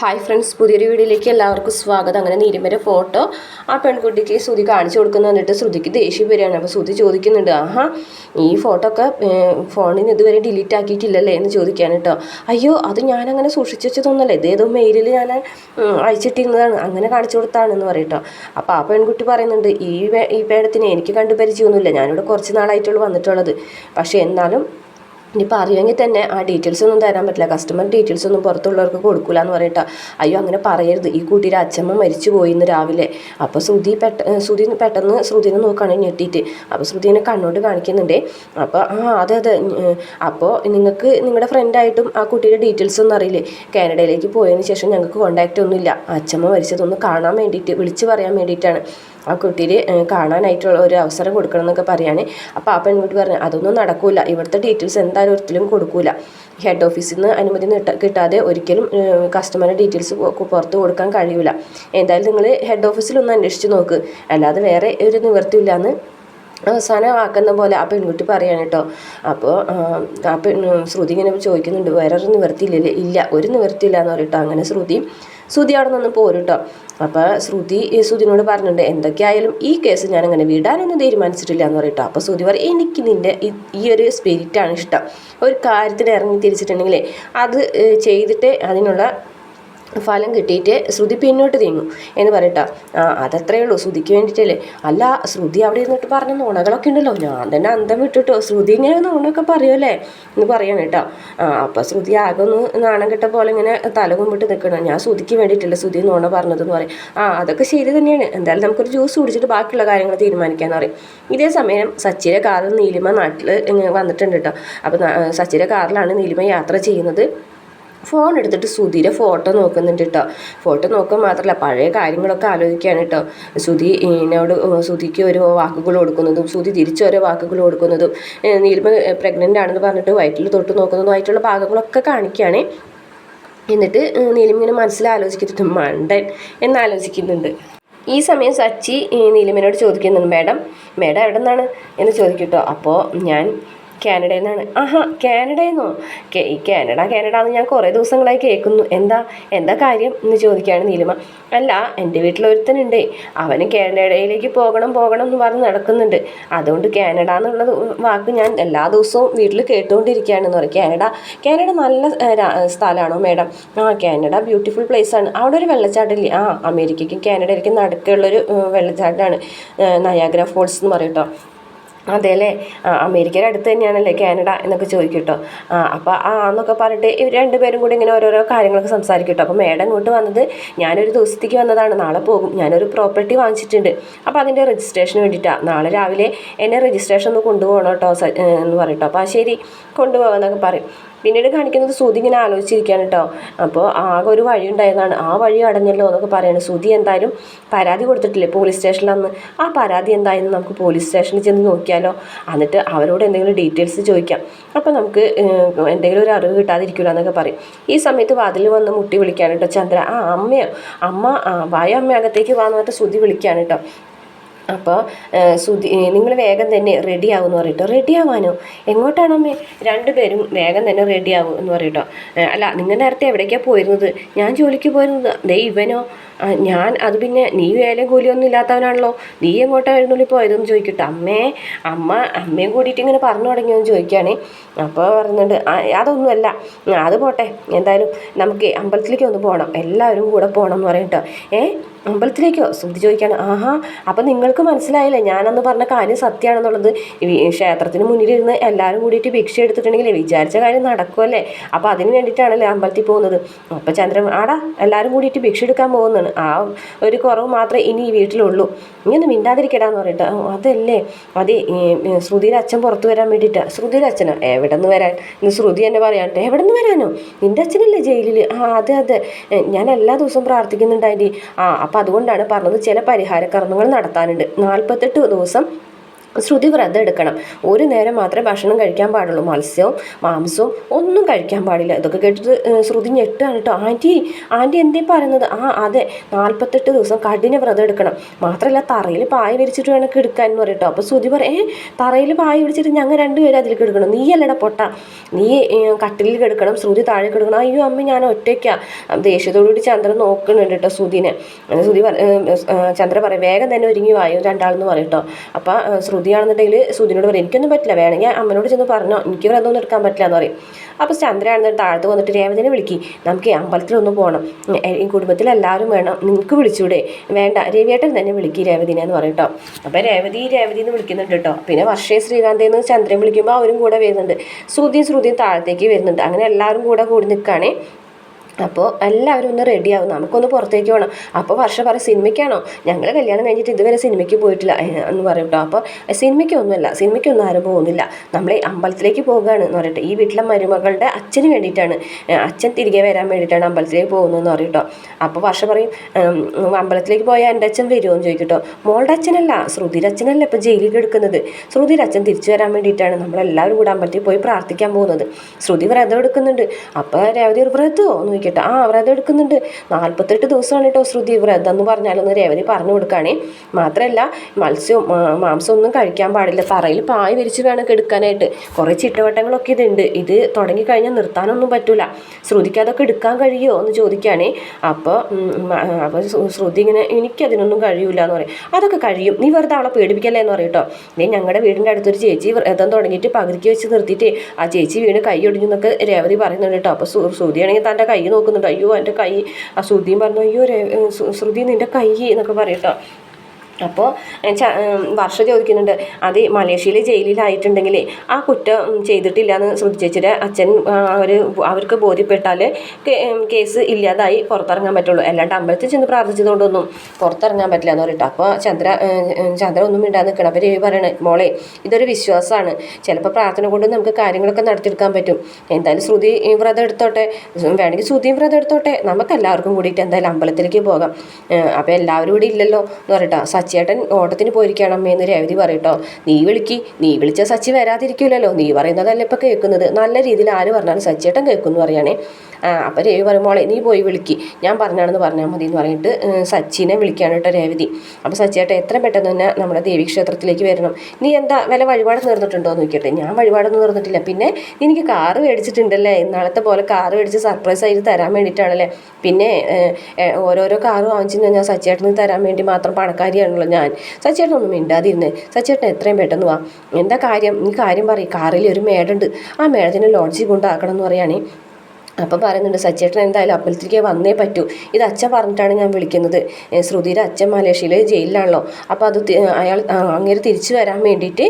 Hi friends പുതിയൊരു വീഡിയോയിലേക്ക് എല്ലാവർക്കും സ്വാഗതം. അങ്ങനെ നീരിമരെ ഫോട്ടോ ആ പെൺകുട്ടിക്ക് ശ്രുതി കാണിച്ചു കൊടുക്കുന്ന എന്നിട്ട് ശ്രുതിക്ക് ദേഷ്യം വരികയാണ്. അപ്പോൾ ശ്രുതി ചോദിക്കുന്നുണ്ട് ആഹാ ഈ ഫോട്ടോ ഒക്കെ ഫോണിൽ നിന്ന് ഇതുവരെ ഡിലീറ്റ് ആക്കിയിട്ടില്ലല്ലേ? എന്ന് ചോദിക്കാൻ കേട്ടോ. അയ്യോ അത് ഞാനങ്ങനെ സൂക്ഷിച്ചു വെച്ചതൊന്നല്ലേ ഇതേതോ മെയിലിൽ ഞാൻ അയച്ചിട്ടിരുന്നതാണ്. അങ്ങനെ കാണിച്ചു കൊടുത്താണെന്ന് പറയട്ടോ അപ്പോൾ ആ പെൺകുട്ടി പറയുന്നുണ്ട് ഈ ഈ പേടത്തിന് എനിക്ക് കണ്ടു പരിചയമൊന്നുമില്ല. ഞാനിവിടെ കുറച്ച് നാളായിട്ടുള്ളൂ വന്നിട്ടുള്ളത്. പക്ഷേ എന്നാലും ഇനിയിപ്പോൾ അറിയുമെങ്കിൽ തന്നെ ആ ഡീറ്റെയിൽസ് ഒന്നും തരാൻ പറ്റില്ല. കസ്റ്റമർ ഡീറ്റെയിൽസ് ഒന്നും പുറത്തുള്ളവർക്ക് കൊടുക്കില്ല എന്ന് പറയട്ടോ. അയ്യോ അങ്ങനെ പറയരുത്. ഈ കുട്ടിയുടെ അച്ഛമ്മ മരിച്ചു പോയി ഇന്ന് രാവിലെ. അപ്പോൾ ശ്രുതി പെട്ട ശ്രുതി പെട്ടെന്ന് ശ്രുതിനെ നോക്കുകയാണ് ഞെട്ടിയിട്ട്. അപ്പോൾ ശ്രുതിനെ കണ്ണോട്ട് കാണിക്കുന്നുണ്ട്. അപ്പോൾ ആ അതെ അതെ അപ്പോൾ നിങ്ങൾക്ക് നിങ്ങളുടെ ഫ്രണ്ടായിട്ടും ആ കുട്ടിയുടെ ഡീറ്റെയിൽസ് ഒന്നും അറിയില്ലേ? കാനഡയിലേക്ക് പോയതിന് ശേഷം ഞങ്ങൾക്ക് കോൺടാക്റ്റ് ഒന്നുമില്ല. അച്ഛമ്മ മരിച്ചതൊന്ന് കാണാൻ വേണ്ടിയിട്ട് വിളിച്ച് പറയാൻ വേണ്ടിയിട്ടാണ്. ആ കുട്ടീനെ ഏഹ്, കാണാനായിട്ടുള്ള ഒരു അവസരം കൊടുക്കണം എന്നൊക്കെ പറയുകയാണ് അപ്പോൾ ആ പെൺകുട്ടി പറഞ്ഞു അതൊന്നും നടക്കില്ല ഇവിടുത്തെ ഡീറ്റെയിൽസ് എന്തായാലും ഒരിക്കലും കൊടുക്കില്ല ഹെഡ് ഓഫീസിൽ നിന്ന് അനുമതി കിട്ടാതെ ഒരിക്കലും കസ്റ്റമറുടെ ഡീറ്റെയിൽസ് പുറത്ത് കൊടുക്കാൻ കഴിയില്ല എന്തായാലും നിങ്ങൾ ഹെഡ് ഓഫീസിൽ ഒന്ന് അന്വേഷിച്ച് നോക്ക്. അല്ലാതെ വേറെ ഒരു നിവൃത്തിയില്ല എന്ന് അവസാനം ആക്കുന്ന പോലെ ആ പെൺകുട്ടി പറയാണ് കേട്ടോ അപ്പോൾ ആ പെൺ ശ്രുതി ഇങ്ങനെ ചോദിക്കുന്നുണ്ട് വേറൊരു നിവൃത്തിയില്ലല്ലേ ഇല്ല. ഒരു നിവൃത്തിയില്ല എന്ന് പറയട്ടോ അങ്ങനെ ശ്രുതി ശ്രുതി അവിടെ നിന്ന് പോരും കേട്ടോ അപ്പോൾ ശ്രുതി ശ്രുതിനോട് പറഞ്ഞിട്ടുണ്ട് എന്തൊക്കെയായാലും ഈ കേസ് ഞാൻ അങ്ങനെ വിടാനൊന്നും തീരുമാനിച്ചിട്ടില്ല എന്ന് പറയട്ടോ. അപ്പോൾ ശ്രുതി പറയും എനിക്ക് നിന്റെ ഈ- ഒരു സ്പിരിറ്റാണ് ഇഷ്ടം. ഒരു കാര്യത്തിന് ഇറങ്ങി തിരിച്ചിട്ടുണ്ടെങ്കിൽ അത് ചെയ്തിട്ട് അതിനുള്ള ഫലം കിട്ടിയിട്ട് ശ്രുതി പിന്നോട്ട് നീങ്ങും എന്ന് പറയട്ടോ. ആ അതത്രേ ഉള്ളൂ ശ്രുതിക്ക് വേണ്ടിയിട്ടല്ലേ അല്ല ശ്രുതി അവിടെ ഇരുന്നിട്ട് പറഞ്ഞ നുണകളൊക്കെ ഉണ്ടല്ലോ. ഞാൻ തന്നെ അന്തം വിട്ടിട്ടോ. ശ്രുതി ഇങ്ങനെ നോണൊക്കെ പറയുമല്ലേ എന്ന് പറയണം കേട്ടോ. ആ അപ്പം ശ്രുതി ആകെ ഒന്ന് നാണം കെട്ട പോലെ ഇങ്ങനെ തല കുമ്പിട്ട് നിൽക്കണം ഞാൻ ശ്രുതിക്ക് വേണ്ടിയിട്ടില്ല ശ്രുതി നുണ പറഞ്ഞതെന്ന് പറയും. ആ അതൊക്കെ ശരി തന്നെയാണ്. എന്തായാലും നമുക്കൊരു ജ്യൂസ് കുടിച്ചിട്ട് ബാക്കിയുള്ള കാര്യങ്ങൾ തീരുമാനിക്കാമെന്ന് പറയും. ഇതേ സമയം സച്ചിയുടെ കാറിൽ നീലിമ നാട്ടിൽ ഇങ്ങനെ വന്നിട്ടുണ്ട് കേട്ടോ. അപ്പം സച്ചിയുടെ കാറിലാണ് നീലിമ യാത്ര ചെയ്യുന്നത്. ഫോൺ എടുത്തിട്ട് സുധീര ഫോട്ടോ നോക്കുന്നുണ്ട് കേട്ടോ ഫോട്ടോ നോക്കാൻ മാത്രമല്ല പഴയ കാര്യങ്ങളൊക്കെ ആലോചിക്കുകയാണ് കേട്ടോ സുധി എന്നോട് സുധിക്ക് ഒരു വാക്കുകൾ കൊടുക്കുന്നതും സുധി തിരിച്ച് ഓരോ വാക്കുകൾ കൊടുക്കുന്നതും നീലിമ പ്രഗ്നന്റ് ആണെന്ന് പറഞ്ഞിട്ട് വയറ്റിൽ തൊട്ട് നോക്കുന്നതുമായിട്ടുള്ള ഭാഗങ്ങളൊക്കെ കാണിക്കുകയാണ് എന്നിട്ട് നീലിമിങ്ങനെ മനസ്സിലാലോചിക്കുന്നുണ്ട് മണ്ടൻ എന്നാലോചിക്കുന്നുണ്ട് ഈ സമയം സച്ചി നീലിമനോട് ചോദിക്കുന്നുണ്ട് മാഡം മാഡം എവിടെ നിന്നാണ് എന്ന് ചോദിക്കട്ടോ അപ്പോൾ ഞാൻ കാനഡയിൽ നിന്നാണ് ആഹാ കാനഡയിൽ നിന്നോ ഈ കാനഡ കാനഡ എന്ന് ഞാൻ കുറേ ദിവസങ്ങളായി കേൾക്കുന്നു. എന്താ എന്താ കാര്യം? എന്ന് ചോദിക്കുകയാണ് നീലിമ. അല്ല എന്റെ വീട്ടിലൊരുത്തനുണ്ടേ. അവന് കാനഡയിലേക്ക് പോകണം പോകണം എന്ന് പറഞ്ഞ് നടക്കുന്നുണ്ട്. അതുകൊണ്ട് കാനഡ എന്നുള്ള വാക്ക് ഞാൻ എല്ലാ ദിവസവും വീട്ടിൽ കേട്ടുകൊണ്ടിരിക്കുകയാണെന്ന് പറയും. കാനഡ കാനഡ നല്ല സ്ഥലമാണോ മേഡം? ആ കാനഡ ബ്യൂട്ടിഫുൾ പ്ലേസ് ആണ് അവിടെ ഒരു വെള്ളച്ചാട്ടമില്ലേ? ആ അമേരിക്കയ്ക്കും കാനഡയ്ക്കും നടുക്കുള്ളൊരു വെള്ളച്ചാട്ടാണ് നയാഗ്ര ഫോൾസ് എന്ന് പറയും കേട്ടോ. അതെ അല്ലേ ആ അമേരിക്കയുടെ അടുത്ത് തന്നെയാണല്ലേ കാനഡ എന്നൊക്കെ ചോദിക്കും കേട്ടോ ആ അപ്പോൾ ആ എന്നൊക്കെ പറഞ്ഞിട്ട് ഇവർ രണ്ടുപേരും കൂടി ഇങ്ങനെ ഓരോരോ കാര്യങ്ങളൊക്കെ സംസാരിക്കും കേട്ടോ അപ്പോൾ മേഡം ഇങ്ങോട്ട് വന്നത് ഞാനൊരു ദിവസത്തേക്ക് വന്നതാണ്. നാളെ പോകും. ഞാനൊരു പ്രോപ്പർട്ടി വാങ്ങിച്ചിട്ടുണ്ട്. അപ്പോൾ അതിന്റെ രജിസ്ട്രേഷന് വേണ്ടിയിട്ടാണ് നാളെ രാവിലെ എന്നെ രജിസ്ട്രേഷൻ ഒന്ന് കൊണ്ടുപോകണം കേട്ടോ എന്ന് പറയും കേട്ടോ അപ്പോൾ ശരി കൊണ്ടുപോകാമെന്നൊക്കെ പറയും. പിന്നീട് കാണിക്കുന്നത് സുതി ഇങ്ങനെ ആലോചിച്ചിരിക്കുകയാണ് കേട്ടോ. അപ്പോൾ ആകെ ഒരു വഴി ഉണ്ടായതാണ്. ആ വഴി അടഞ്ഞല്ലോ എന്നൊക്കെ പറയുന്നത് സുതി എന്തായാലും പരാതി കൊടുത്തിട്ടില്ലേ പോലീസ് സ്റ്റേഷനിൽ അന്ന്? ആ പരാതി എന്തായെന്ന് നമുക്ക് പോലീസ് സ്റ്റേഷനിൽ ചെന്ന് നോക്കിയാലോ? എന്നിട്ട് അവരോട് എന്തെങ്കിലും ഡീറ്റെയിൽസ് ചോദിക്കാം. അപ്പോൾ നമുക്ക് എന്തെങ്കിലും ഒരു അറിവ് കിട്ടാതിരിക്കില്ല എന്നൊക്കെ പറയും. ഈ സമയത്ത് വാതിൽ വന്ന് മുട്ടി വിളിക്കാൻ കേട്ടോ ചന്ദ്ര. ആ അമ്മയോ? അമ്മ വായ? അമ്മ അകത്തേക്ക് വാന്ന് സുധി വിളിക്കാൻ കേട്ടോ. അപ്പോൾ സുധി നിങ്ങൾ വേഗം തന്നെ റെഡി എന്ന് പറയട്ടോ റെഡി ആവാനോ എങ്ങോട്ടാണ് അമ്മേ? രണ്ടുപേരും വേഗം തന്നെ റെഡി ആവും എന്ന് പറയട്ടോ അല്ല നിങ്ങൾ നേരത്തെ എവിടേക്കാണ് പോയിരുന്നത്? ഞാൻ ജോലിക്ക് പോയിരുന്നത്. ദേ ഇവനോ? ഞാൻ അത് പിന്നെ നീ വേലയും കൂലിയൊന്നും ഇല്ലാത്തവനാണല്ലോ. നീ എങ്ങോട്ടായിരുന്നു പോയതെന്ന് ചോദിക്കട്ടെ? അമ്മേ അമ്മ അമ്മയും കൂടിയിട്ട് ഇങ്ങനെ പറഞ്ഞു തുടങ്ങിയെന്ന് ചോദിക്കുകയാണേ. അപ്പോൾ പറയുന്നുണ്ട് അതൊന്നുമല്ല. അത് പോട്ടെ. എന്തായാലും നമുക്ക് അമ്പലത്തിലേക്ക് ഒന്ന് പോകണം എല്ലാവരും കൂടെ പോകണം എന്ന് പറയട്ടോ ഏ അമ്പലത്തിലേക്കോ ശ്രുതി ചോദിക്കാൻ ആഹാ അപ്പം നിങ്ങൾക്ക് മനസ്സിലായില്ലേ? ഞാനന്ന് പറഞ്ഞ കാര്യം സത്യമാണെന്നുള്ളത് ക്ഷേത്രത്തിന് മുന്നിലിരുന്ന് എല്ലാവരും കൂടിയിട്ട് ഭിക്ഷ എടുത്തിട്ടുണ്ടെങ്കിൽ വിചാരിച്ച കാര്യം നടക്കുമല്ലേ അപ്പോൾ അതിന് വേണ്ടിയിട്ടാണല്ലേ അമ്പലത്തിൽ പോകുന്നത്. അപ്പോൾ ചന്ദ്രൻ ആടാ എല്ലാവരും കൂടിയിട്ട് ഭിക്ഷ എടുക്കാൻ പോകുന്നതാണ്. ആ ഒരു കുറവ് മാത്രമേ ഇനി ഈ വീട്ടിലുള്ളൂ. ഇനി ഒന്ന് മിണ്ടാതിരിക്കടാന്ന് പറയട്ടെ അതല്ലേ. അതെ ശ്രുതിയുടെ അച്ഛൻ പുറത്തു വരാൻ വേണ്ടിയിട്ടാണ് ശ്രുതിയുടെ അച്ഛനോ? എവിടെ നിന്ന് വരാൻ? ഇന്ന് ശ്രുതി എന്നെ പറയാട്ടെ എവിടെ നിന്ന് വരാനോ? നിന്റെ അച്ഛനല്ലേ ജയിലിൽ ആ അതെ അതെ. ഞാൻ എല്ലാ ദിവസവും പ്രാർത്ഥിക്കുന്നുണ്ട് ആന്റി. ആ അപ്പം അതുകൊണ്ടാണ് പറഞ്ഞത് ചില പരിഹാര കർമ്മങ്ങൾ നടത്താനുണ്ട്. നാൽപ്പത്തെട്ട് ദിവസം ശ്രുതി വ്രതം എടുക്കണം. ഒരു നേരം മാത്രമേ ഭക്ഷണം കഴിക്കാൻ പാടുള്ളൂ. മത്സ്യവും മാംസവും ഒന്നും കഴിക്കാൻ പാടില്ല. ഇതൊക്കെ കേട്ടിട്ട് ശ്രുതി ഞെട്ടാണ് കേട്ടോ. ആന്റി ആന്റി എന്തേ പറയുന്നത്? ആ അതെ. നാൽപ്പത്തെട്ട് ദിവസം കഠിന വ്രതം എടുക്കണം. മാത്രമല്ല തറയിൽ പായ വിരിച്ചിട്ട് വേണം എടുക്കാൻ എന്ന് പറയട്ടോ അപ്പോൾ ശ്രുതി പറയും ഏ തറയിൽ പായ വിരിച്ചിട്ട് ഞങ്ങൾ രണ്ടുപേരും അതിലേക്ക് എടുക്കണം? നീ അല്ലട പൊട്ട. നീ കട്ടിലിൽ കിടക്കണം ശ്രുതി താഴെ കിടക്കണം. അയ്യോ അമ്മ ഞാൻ ഒറ്റയ്ക്കാണ് ദേഷ്യത്തോടുകൂടി ചന്ദ്രൻ നോക്കുന്നുണ്ട് കേട്ടോ ശ്രുതിനെ. ശ്രുതി ചന്ദ്ര പറയും വേഗം തന്നെ ഒരുങ്ങി വായു രണ്ടാളെന്ന് പറയട്ടോ അപ്പോൾ ശ്രുതിയാണെന്നുണ്ടെങ്കിൽ ശ്രുതിനോട് പറയും എനിക്കൊന്നും പറ്റില്ല വേണമെങ്കിൽ അമ്മനോട് ചെന്ന് പറഞ്ഞോ. എനിക്ക് വ്രതമൊന്നും എടുക്കാൻ പറ്റില്ല എന്ന് പറയും. അപ്പോൾ ചന്ദ്രയാണെന്നുണ്ടെങ്കിൽ താഴത്ത് വന്നിട്ട് രേവതിനെ വിളിക്കി. നമുക്ക് അമ്പലത്തിലൊന്ന് പോകണം ഈ കുടുംബത്തിൽ എല്ലാവരും വേണം. നിങ്ങൾക്ക് വിളിച്ചൂടെ. വേണ്ട. രവിയേട്ടൻ തന്നെ വിളിക്കി രേവതിനെ എന്ന് പറയും കേട്ടോ അപ്പോൾ രേവതി രേവതി എന്ന് വിളിക്കുന്നുണ്ട് കേട്ടോ പിന്നെ വർഷേ ശ്രീകാന്തെന്ന് ചന്ദ്രൻ വിളിക്കുമ്പോൾ അവരും കൂടെ വരുന്നുണ്ട്. ശ്രുതിയും ശ്രുതിയും താഴത്തേക്ക് വരുന്നുണ്ട്. അങ്ങനെ എല്ലാവരും കൂടെ കൂടി നിൽക്കുകയാണേ അപ്പോൾ എല്ലാവരും ഒന്ന് റെഡിയാവും നമുക്കൊന്ന് പുറത്തേക്ക് പോകണം അപ്പോൾ വർഷ പറയും സിനിമയ്ക്കാണോ? ഞങ്ങൾ കല്യാണം കഴിഞ്ഞിട്ട് ഇതുവരെ സിനിമയ്ക്ക് പോയിട്ടില്ല എന്ന് പറയും കേട്ടോ അപ്പോൾ സിനിമയ്ക്കൊന്നുമല്ല സിനിമയ്ക്കൊന്നും ആരും പോകുന്നില്ല. നമ്മൾ അമ്പലത്തിലേക്ക് പോകുകയാണ് എന്ന് പറയട്ടെ. ഈ വീട്ടിലെ മരുമകളുടെ അച്ഛന് വേണ്ടിയിട്ടാണ് അച്ഛൻ തിരികെ വരാൻ വേണ്ടിയിട്ടാണ് അമ്പലത്തിലേക്ക് പോകുന്നതെന്ന് പറയും കേട്ടോ അപ്പോൾ വർഷ പറയും അമ്പലത്തിലേക്ക് പോയാൽ എന്റെ അച്ഛൻ വരുമോ എന്ന് ചോദിക്കട്ടോ മോളുടെ അച്ഛനല്ല ശ്രുതിയുടെ അച്ഛനല്ല ഇപ്പോൾ ജയിലിൽ എടുക്കുന്നത് ശ്രുതിയുടെ അച്ഛൻ തിരിച്ചു വരാൻ വേണ്ടിയിട്ടാണ് നമ്മളെല്ലാവരും കൂടെ അമ്പലത്തിൽ പോയി പ്രാർത്ഥിക്കാൻ പോകുന്നത്. ശ്രുതി വ്രതം എടുക്കുന്നുണ്ട്. അപ്പോൾ രേവതി വ്രതമോ? എന്ന് ചോദിക്കട്ടെ ആ വ്രതം എടുക്കുന്നുണ്ട്. നാൽപ്പത്തെട്ട് ദിവസമാണ് കേട്ടോ ശ്രുതി വ്രതം എന്ന് പറഞ്ഞാലൊന്ന് രേവതി പറഞ്ഞു കൊടുക്കുകയാണേ മാത്രമല്ല മത്സ്യവും മാംസം ഒന്നും കഴിക്കാൻ പാടില്ല. തറയിൽ പായ വിരിച്ച് വേണം കെടുക്കാനായിട്ട്. കുറേ ചിട്ടവട്ടങ്ങളൊക്കെ ഇതുണ്ട്. ഇത് തുടങ്ങിക്കഴിഞ്ഞാൽ നിർത്താനൊന്നും പറ്റൂല. ശ്രുതിക്ക് അതൊക്കെ എടുക്കാൻ കഴിയുമോ എന്ന് ചോദിക്കുകയാണേ അപ്പോൾ അപ്പോൾ ശ്രുതി ഇങ്ങനെ എനിക്കതിനൊന്നും കഴിയൂല എന്ന് പറയും. അതൊക്കെ കഴിയും. നീ വെറുതെ അവളെ പേടിപ്പിക്കല്ലേ എന്ന് പറയും നീ ഞങ്ങളുടെ വീടിന്റെ അടുത്തൊരു ചേച്ചി വ്രതം തുടങ്ങിയിട്ട് പകുതിക്ക് വെച്ച് നിർത്തിയിട്ട് ആ ചേച്ചി വീണ് കൈ ഒടിഞ്ഞു എന്നൊക്കെ രേവതി പറയുന്നുണ്ട് കേട്ടോ അപ്പോൾ ശ്രുതിയാണെങ്കിൽ തന്റെ കൈ നോക്കുന്നുണ്ട്. അയ്യോ എന്റെ കൈ. ആ ശ്രുതിയും പറഞ്ഞു അയ്യോ ശ്രുതി നിന്റെ കൈ എന്നൊക്കെ പറയട്ടോ. അപ്പോൾ വർഷ ചോദിക്കുന്നുണ്ട് അത് മലേഷ്യയിലെ ജയിലിലായിട്ടുണ്ടെങ്കിൽ ആ കുറ്റം ചെയ്തിട്ടില്ല എന്ന് ശ്രദ്ധിച്ചിട്ട് അച്ഛൻ അവർ അവർക്ക് ബോധ്യപ്പെട്ടാൽ കേസ് ഇല്ലാതായി പുറത്തിറങ്ങാൻ പറ്റുള്ളൂ. അല്ലാണ്ട് അമ്പലത്തിൽ ചെന്ന് പ്രാർത്ഥിച്ചതുകൊണ്ടൊന്നും പുറത്തിറങ്ങാൻ പറ്റില്ല എന്ന് പറഞ്ഞിട്ട്. അപ്പോൾ ചന്ദ്ര ചന്ദ്ര ഒന്നും മിണ്ടാതെ നിൽക്കണം. അപ്പോൾ രവി മോളെ ഇതൊരു വിശ്വാസമാണ്. ചിലപ്പോൾ പ്രാർത്ഥന കൊണ്ട് നമുക്ക് കാര്യങ്ങളൊക്കെ നടത്തിയെടുക്കാൻ പറ്റും. എന്തായാലും ശ്രുതി വ്രതം എടുത്തോട്ടെ വേണമെങ്കിൽ ശ്രുതിയും വ്രതം എടുത്തോട്ടെ. നമുക്ക് എല്ലാവർക്കും കൂടിയിട്ട് എന്തായാലും അമ്പലത്തിലേക്ക് പോകാം. അപ്പോൾ എല്ലാവരും കൂടി ഇല്ലല്ലോ എന്ന് പറയട്ടോ സച്ചിയേട്ടൻ ഓട്ടത്തിന് പോയിരിക്കുകയാണ് അമ്മയെന്ന് രേവതി പറയട്ടോ നീ വിളിക്കി. നീ വിളിച്ച സച്ചി വരാതിരിക്കില്ലല്ലോ നീ പറയുന്നതല്ലേ ഇപ്പം കേൾക്കുന്നത്. നല്ല രീതിയിൽ ആര് പറഞ്ഞാലും സച്ചിയേട്ടൻ കേൾക്കുമെന്ന് പറയുകയാണേ അപ്പോൾ രവി പറയുമ്പോളെ നീ പോയി വിളിക്ക്. ഞാൻ പറഞ്ഞാണെന്ന് പറഞ്ഞാൽ മതി എന്ന് പറഞ്ഞിട്ട് സച്ചിനെ വിളിക്കുകയാണ് കേട്ടോ രേവതി. അപ്പോൾ സച്ചിയേട്ടൻ എത്ര പെട്ടെന്ന് തന്നെ നമ്മുടെ ദേവി ക്ഷേത്രത്തിലേക്ക് വരണം. നീ എന്താ വില വഴിപാട് നേർന്നിട്ടുണ്ടോ എന്ന് നോക്കിയിട്ട് ഞാൻ വഴിപാടൊന്നും നിർന്നിട്ടില്ല പിന്നെ എനിക്ക് കാറ് മേടിച്ചിട്ടുണ്ടല്ലേ? ഇന്നാളത്തെ പോലെ കാറ് മേടിച്ച് സർപ്രൈസ് ആയിട്ട് തരാൻ വേണ്ടിയിട്ടാണല്ലേ? പിന്നെ ഓരോരോ കാറ് വാങ്ങിച്ചു ഞാൻ സച്ചേട്ടന് തരാൻ വേണ്ടി മാത്രം പണക്കാരിയാണല്ലോ. ഞാൻ. സച്ചേട്ടൻ ഒന്നും മിണ്ടാതിരുന്ന്. സച്ചേട്ടൻ എത്രയും പെട്ടെന്ന് വാ. എന്താ കാര്യം? നീ കാര്യം പറയും. കാറിൽ ഒരു മേടുണ്ട്. ആ മേടത്തിന് ലോഡ്ജിൽ കൊണ്ടാക്കണം എന്ന് പറയുകയാണേ അപ്പം പറയുന്നുണ്ട് സച്ചേട്ടൻ എന്തായാലും അമ്പലത്തിലേക്ക് വന്നേ പറ്റൂ. ഇത് അച്ഛൻ പറഞ്ഞിട്ടാണ് ഞാൻ വിളിക്കുന്നത്. ശ്രുതിയുടെ അച്ഛൻ മലേഷ്യയിൽ ജയിലിലാണല്ലോ. അപ്പോൾ അത് അയാൾ അങ്ങനെ തിരിച്ചു വരാൻ വേണ്ടിയിട്ട്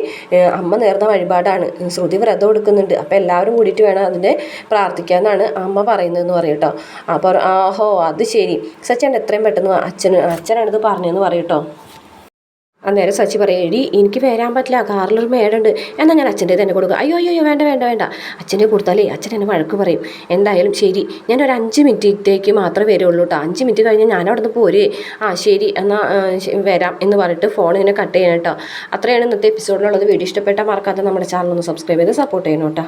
അമ്മ നേർന്ന വഴിപാടാണ്. ശ്രുതി വ്രതം എടുക്കുന്നുണ്ട്. അപ്പോൾ എല്ലാവരും കൂടിയിട്ട് വേണം അതിന്റെ പ്രാർത്ഥിക്കാമെന്നാണ് അമ്മ പറയുന്നതെന്ന് പറയും കേട്ടോ. അപ്പോൾ ആഹോ അത് ശരി. സച്ചേട്ടൻ എത്രയും പെട്ടെന്ന്. അച്ഛന് അച്ഛനാണിത് പറഞ്ഞതെന്ന് പറയും കേട്ടോ. അന്നേരം സച്ചി പറയും എടി എനിക്ക് വരാൻ പറ്റില്ല കാറിലൊരു മേടുണ്ട്. എന്നാൽ ഞാൻ അച്ഛന്റെ തന്നെ കൊടുക്കുക അയ്യോ അയ്യോ വേണ്ട വേണ്ട വേണ്ട. അച്ഛന്റെ കൊടുത്താലേ അച്ഛൻ എന്നെ വഴക്ക് പറയും. എന്തായാലും ശരി ഞാൻ ഒരു അഞ്ച് മിനിറ്റത്തേക്ക് മാത്രമേ വരുള്ളൂ കേട്ടോ അഞ്ച് മിനിറ്റ് കഴിഞ്ഞാൽ ഞാൻ അവിടെ നിന്ന് പോരേ. ആ ശരി എന്നാൽ വരാം എന്ന് പറഞ്ഞിട്ട് ഫോൺ ഇങ്ങനെ കട്ട് ചെയ്യണം കേട്ടോ അത്രയാണ് ഇന്നത്തെ എപ്പിസോഡിലുള്ളത് വീഡിയോ ഇഷ്ടപ്പെട്ടാൽ മറക്കാതെ നമ്മുടെ ചാനൽ ഒന്ന് സബ്സ്ക്രൈബ് ചെയ്ത് സപ്പോർട്ട് ചെയ്യണം കേട്ടോ